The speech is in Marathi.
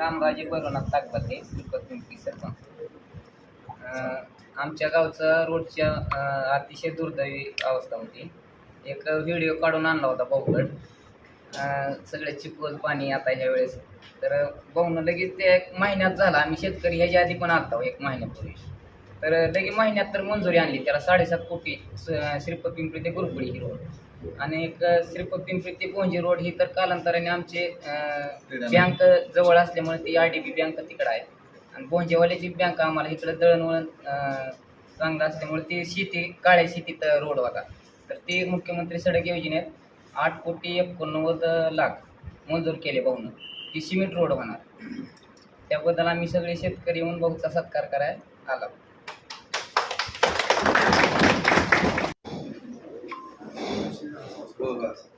रामराजे बरोनाथ ताकबाते ते पिंपरी सरपंच. आमच्या गावचं रोडच्या अतिशय दुर्दैवी अवस्था होती. एक व्हिडिओ काढून आणला होता भाऊकड सगळे चिपकल पाणी आता ह्या वेळेस. तर भाऊनं लगेच ते एक महिन्यात झाला. आम्ही शेतकरी ह्याच्या आधी पण आलता एक महिन्यापूर्वी. तर लगेच महिन्यात तर मंजुरी आणली. त्याला साडेसात कोटी श्रीपत पिंपरी ते गुरुकुळी ही रोड. आणि एक श्रीपत पिंपरी ते पोंजी रोड ही तर कालांतराने आमचे बँक जवळ असल्यामुळे ती आय डी बी बँक तिकडं आहे. आणि पोंजेवाल्याची बँक आम्हाला इकडं दळणवळण चांगलं असल्यामुळे ती शेती काळ्या शेतीत रोड होता. तर ते मुख्यमंत्री सडक योजनेत आठ कोटी एकोणनव्वद लाख मंजूर केले भाऊनं. ती सिमेंट रोड होणार. त्याबद्दल आम्ही सगळे शेतकरी येऊन भाऊचा सत्कार करायला आला. हो बस